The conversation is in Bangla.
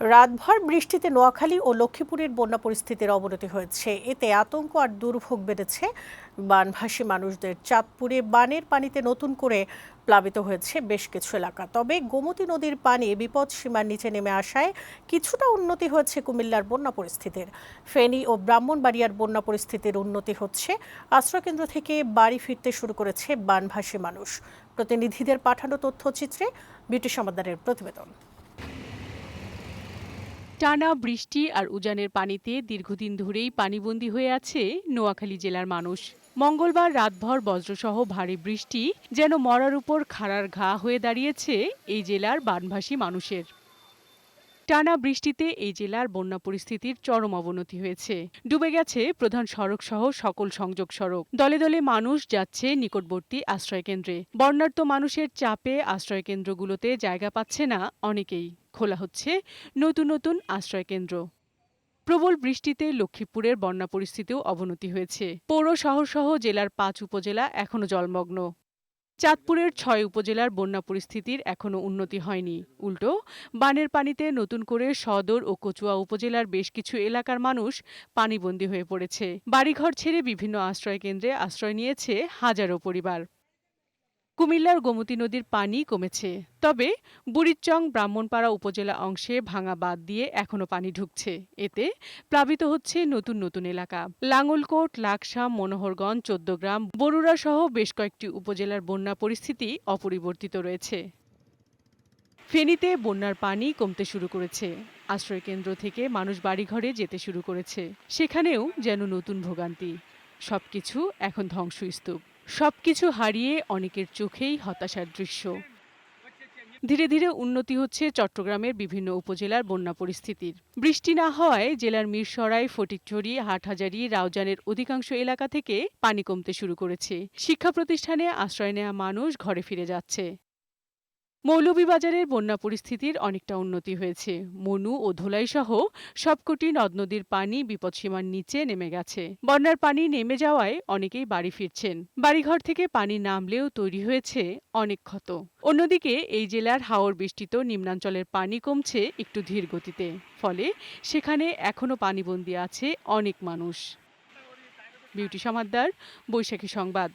রাতভর বৃষ্টিতে নোয়াখালী ও লক্ষ্মীপুরের বন্যা পরিস্থিতির অবনতি হয়েছে। এতে আতঙ্ক আর দুর্ভোগ বেড়েছে। বানভাসী মানুষদের চাঁদপুরে বানের পানিতে নতুন করে প্লাবিত হয়েছে বেশ কিছু এলাকা। তবে গোমতী নদীর পানি বিপদ সীমার নিচে নেমে আসায় কিছুটা উন্নতি হয়েছে কুমিল্লার বন্যা পরিস্থিতির। ফেনী ও ব্রাহ্মণবাড়িয়ার বন্যা পরিস্থিতির উন্নতি হচ্ছে। আশ্রয়কেন্দ্র থেকে বাড়ি ফিরতে শুরু করেছে বানভাসী মানুষ। প্রতিনিধিদের পাঠানো তথ্যচিত্রে বিউটি সমাদারের প্রতিবেদন। টানা বৃষ্টি আর উজানের পানিতে দীর্ঘদিন ধরেই পানিবন্দী হয়ে আছে নোয়াখালী জেলার মানুষ। মঙ্গলবার রাতভর বজ্রসহ ভারী বৃষ্টি যেন মরার উপর খাড়ার ঘা হয়ে দাঁড়িয়েছে এই জেলার বানভাসী মানুষের। টানা বৃষ্টিতে এই জেলার বন্যা পরিস্থিতির চরম অবনতি হয়েছে। ডুবে গেছে প্রধান সড়ক সহ সকল সংযোগ সড়ক। দলে দলে মানুষ যাচ্ছে নিকটবর্তী আশ্রয়কেন্দ্রে। বন্যার্ত মানুষের চাপে আশ্রয়কেন্দ্রগুলোতে জায়গা পাচ্ছে না অনেকেই। খোলা হচ্ছে নতুন নতুন আশ্রয়কেন্দ্র। প্রবল বৃষ্টিতে লক্ষ্মীপুরের বন্যা পরিস্থিতিও অবনতি হয়েছে। পৌর শহর সহ জেলার পাঁচ উপজেলা এখনও জলমগ্ন। চাঁদপুরের ছয় উপজেলার বন্যা পরিস্থিতির এখনও উন্নতি হয়নি। উল্টো, বানের পানিতে নতুন করে সদর ও কচুয়া উপজেলার বেশ কিছু এলাকার মানুষ পানিবন্দী হয়ে পড়েছে। বাড়িঘর ছেড়ে বিভিন্ন আশ্রয়কেন্দ্রে আশ্রয় নিয়েছে হাজারো পরিবার। কুমিল্লার গোমতী নদীর পানি কমেছে। তবে বুড়িচং ব্রাহ্মণপাড়া উপজেলা অংশে ভাঙা বাঁধ দিয়ে এখনও পানি ঢুকছে। এতে প্লাবিত হচ্ছে নতুন নতুন এলাকা। লাঙ্গলকোট লাকসাম, মনোহরগঞ্জ, চোদ্দগ্রাম বরুড়া সহ বেশ কয়েকটি উপজেলার বন্যা পরিস্থিতি অপরিবর্তিত রয়েছে। ফেনীতে বন্যার পানি কমতে শুরু করেছে। আশ্রয়কেন্দ্র থেকে মানুষ বাড়িঘরে যেতে শুরু করেছে। সেখানেও যেন নতুন ভোগান্তি। সবকিছু এখন ধ্বংসস্তূপ। সবকিছু হারিয়ে অনেকের চোখেই হতাশার দৃশ্য। ধীরে ধীরে উন্নতি হচ্ছে চট্টগ্রামের বিভিন্ন উপজেলার বন্যা পরিস্থিতির। বৃষ্টি না হওয়ায় জেলার মিরসরাই ফটিকছড়ি হাটহাজারি, রাউজানের অধিকাংশ এলাকা থেকে পানি কমতে শুরু করেছে। শিক্ষা প্রতিষ্ঠানে আশ্রয় নেওয়া মানুষ ঘরে ফিরে যাচ্ছে। মৌলভীবাজারের বন্যা পরিস্থিতির অনেকটা উন্নতি হয়েছে। মনু ও ধোলাই সহ সবকটি নদ নদীর পানি বিপদসীমার নিচে নেমে গেছে। বন্যার পানি নেমে যাওয়ায় অনেকেই বাড়ি ফিরছেন। বাড়িঘর থেকে পানি নামলেও তৈরি হয়েছে অনেক ক্ষত। অন্যদিকে এই জেলার হাওর বৃষ্টিত নিম্নাঞ্চলের পানি কমছে একটু ধীর গতিতে। ফলে সেখানে এখনও পানিবন্দী আছে অনেক মানুষ। বিউটি সমাদ্দার, বৈশাখী সংবাদ।